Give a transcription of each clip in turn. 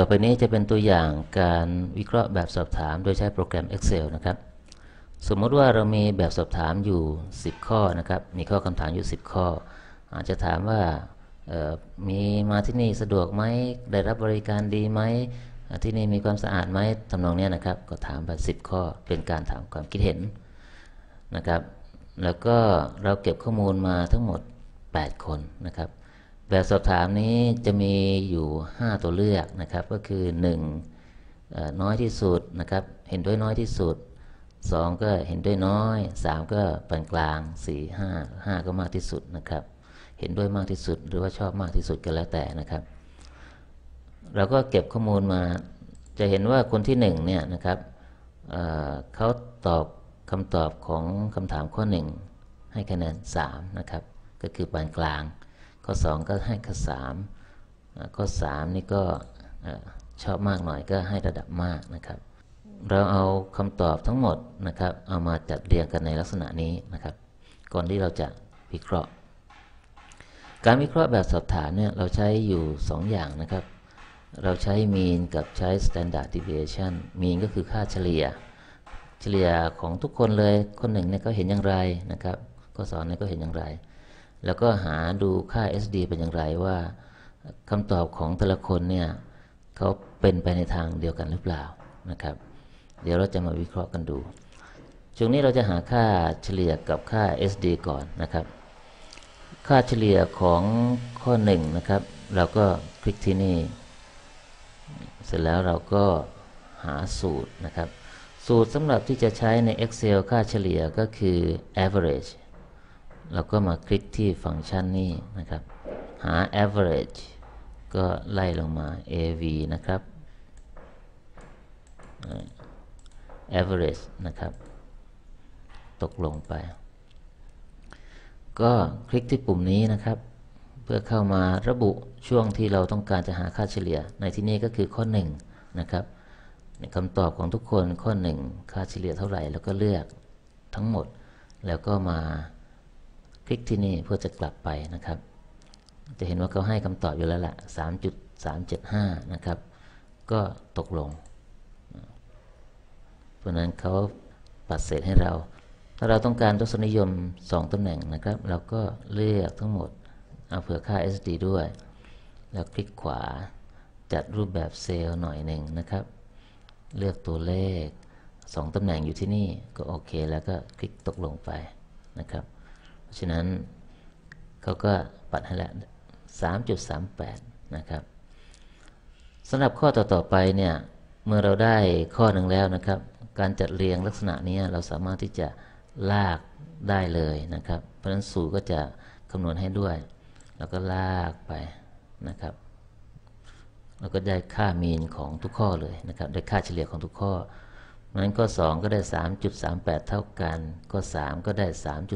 ต่อไปนี้จะเป็นตัวอย่างการวิเคราะห์แบบสอบถาม โดยใช้โปรแกรม Excel นะครับ สมมติว่าเรามีแบบสอบถามอยู่ 10 ข้อนะครับ มีข้อคำถามอยู่ 10 ข้อ อาจจะถามว่ามีมาที่นี่สะดวกไหม ได้รับบริการดีไหม ที่นี่มีความสะอาดไหมทำนองเนี้ยนะครับ ก็ถามไป10 ข้อ เป็นการถามความคิดเห็นนะครับ แล้วก็เราเก็บข้อมูลมาทั้งหมด 8 คนนะครับ แบบสอบถามนี้จะมีอยู่ 5 ตัวเลือกนะครับ ก็คือ 1. เอ่อน้อยที่สุดนะครับ เห็นด้วยน้อยที่สุด 2 ก็เห็นด้วยน้อย 3 ก็ปานกลาง 4 5 5 ก็มากที่สุดนะครับ เห็นด้วยมากที่สุดหรือว่าชอบมากที่สุดก็แล้วแต่นะครับ เราก็เก็บข้อมูลมา จะเห็นว่าคนที่1เนี่ยนะครับเเขาตอบคำตอบของคำถามข้อ 1 ให้คะแนน 3 นะครับ ก็คือปานกลาง ข้อ 2 ก็ให้ข้อ3ข้อ 3 นี่ก็ชอบมากหน่อยก็ให้ระดับมากนะครับ เราเอาคำตอบทั้งหมดนะครับ เอามาจัดเรียงกันในลักษณะนี้นะครับ ก่อนที่เราจะวิเคราะห์ การวิเคราะห์แบบสอบถามเนี่ยเราใช้อยู่ 2 อย่างนะครับ เราใช้ mean กับใช้ standard deviation mean ก็คือค่าเฉลี่ย เฉลี่ยของทุกคนเลยคนหนึ่งเนี่ยก็เห็นอย่างไรนะครับข้อสอนเนี่ยก็เห็นอย่างไร แล้วก็หาดูค่า SD เป็นอย่างไรว่าคำตอบของแต่ละคนเนี่ยเขาเป็นไปในทางเดียวกันหรือเปล่านะครับ เดี๋ยวเราจะมาวิเคราะห์กันดู ช่วงนี้เราจะหาค่าเฉลี่ยกับค่า SD ก่อนนะครับ ค่าเฉลี่ยของข้อ1นะครับ เราก็คลิกที่นี่ เสร็จแล้วเราก็หาสูตรนะครับ สูตรสำหรับที่จะใช้ใน Excel ค่าเฉลี่ยก็คือ average เราก็มาคลิกที่ฟังก์ชันนี้นะครับ หา average ก็ไล่ลงมา AV นะครับ average นะครับ ตกลงไป ก็คลิกที่ปุ่มนี้นะครับ เพื่อเข้ามาระบุช่วงที่เราต้องการจะหาค่าเฉลี่ย ในที่นี้ก็คือข้อ 1 นะครับคำตอบของทุกคนข้อ 1 ค่าเฉลี่ยเท่าไหร่ แล้วก็เลือกทั้งหมดแล้วก็มา คลิกที่นี่เพื่อจะกลับไปนะครับ จะเห็นว่าเขาให้คำตอบอยู่แล้วละ3.375 นะครับ ก็ตกลง เพราะนั้นเขาปัดเศษให้เรา ถ้าเราต้องการทศนิยม 2ตำแหน่งนะครับ เราก็เลือกทั้งหมด เอาเผื่อค่า SD ด้วย แล้วคลิกขวาจัดรูปแบบเซลล์หน่อยหนึ่งนะครับ เลือกตัวเลข 2ตำแหน่งอยู่ที่นี่ก็โอเค แล้วก็คลิกตกลงไปนะครับ ราะฉะนั้นเขาก็ปัดให้แล้ว3.38 นะครับสำหรับข้อต่อๆไปเนี่ยเมื่อเราได้ข้อหนึ่งแล้วนะครับ การจัดเรียงลักษณะนี้เราสามารถที่จะลากได้เลยนะครับ เพราะฉะนั้นสูตรก็จะคำนวณให้ด้วย แล้วก็ลากไปนะครับเราก็ได้ค่ามีนของทุกข้อเลยนะครับ ได้ค่าเฉลี่ยของทุกข้อ นั้นข้อ 2 ก็ได้ 3.38 เท่ากัน ข้อ 3 ก็ได้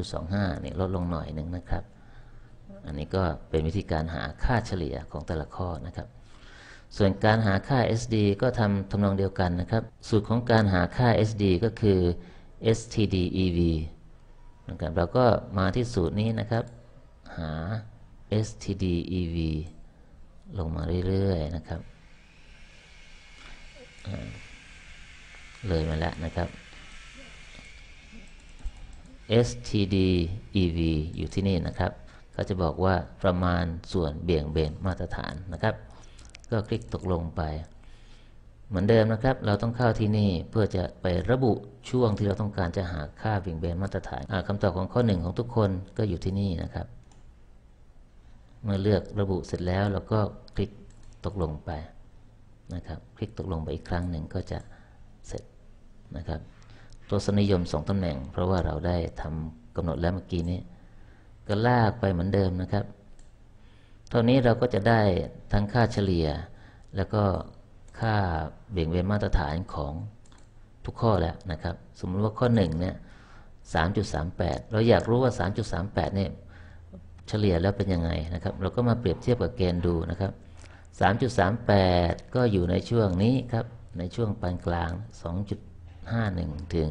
3.25นี่ลดลงหน่อยหนึ่งนะครับ อันนี้ก็เป็นวิธีการหาค่าเฉลี่ยของแต่ละข้อนะครับ ส่วนการหาค่า SD ก็ทำทำนองเดียวกันนะครับ สูตรของการหาค่า SD ก็คือ stdev นะครับเราก็มาที่สูตรนี้นะครับ หา stdev ลงมาเรื่อยๆนะครับ เลยมาแล้วนะครับ stdev อยู่ที่นี่นะครับ ก็จะบอกว่าประมาณส่วนเบี่ยงเบนมาตรฐานนะครับ ก็คลิกตกลงไป เหมือนเดิมนะครับ เราต้องเข้าที่นี่เพื่อจะไประบุช่วงที่เราต้องการจะหาค่าเบี่ยงเบนมาตรฐานคำตอบของข้อหนึ่งของทุกคนก็อยู่ที่นี่นะครับ เมื่อเลือกระบุเสร็จแล้วเราก็คลิกตกลงไปนะครับ คลิกตกลงไปอีกครั้งหนึ่งก็จะเสร็จ นะครับตัวสนิยมสองตำแหน่ง เพราะว่าเราได้ทำกำหนดแล้วเมื่อกี้นี้ ก็ลากไปเหมือนเดิมนะครับ เท่านี้เราก็จะได้ทั้งค่าเฉลี่ย แล้วก็ค่าเบี่ยงเบนมาตรฐานของทุกข้อแล้วนะครับ สมมติว่าข้อ1เนี่ย3.38 เราอยากรู้ว่า 3.38เนี่ยเฉลี่ยแล้วเป็นยังไงนะครับ เราก็มาเปรียบเทียบกับเกณฑ์ดูนะครับ 3.38 ก็อยู่ในช่วงนี้ครับ ในช่วงปานกลาง 2.51 ถึง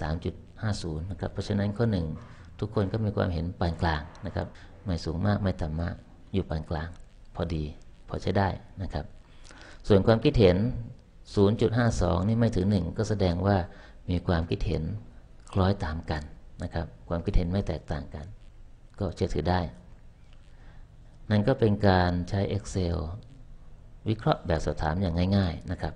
3.50 นะครับ เพราะฉะนั้นข้อ 1 ทุกคนก็มีความเห็นปานกลางนะครับ ไม่สูงมากไม่ต่ำมาก อยู่ปานกลาง พอดี พอใช้ได้นะครับ ส่วนความคิดเห็น 0.52 นี่ไม่ถึง 1 ก็แสดงว่ามีความคิดเห็นคล้อยตามกันนะครับ ความคิดเห็นไม่แตกต่างกัน ก็เชื่อถือได้ นั่นก็เป็นการใช้ Excel วิเคราะห์แบบสอบถามอย่างง่าย ๆนะครับ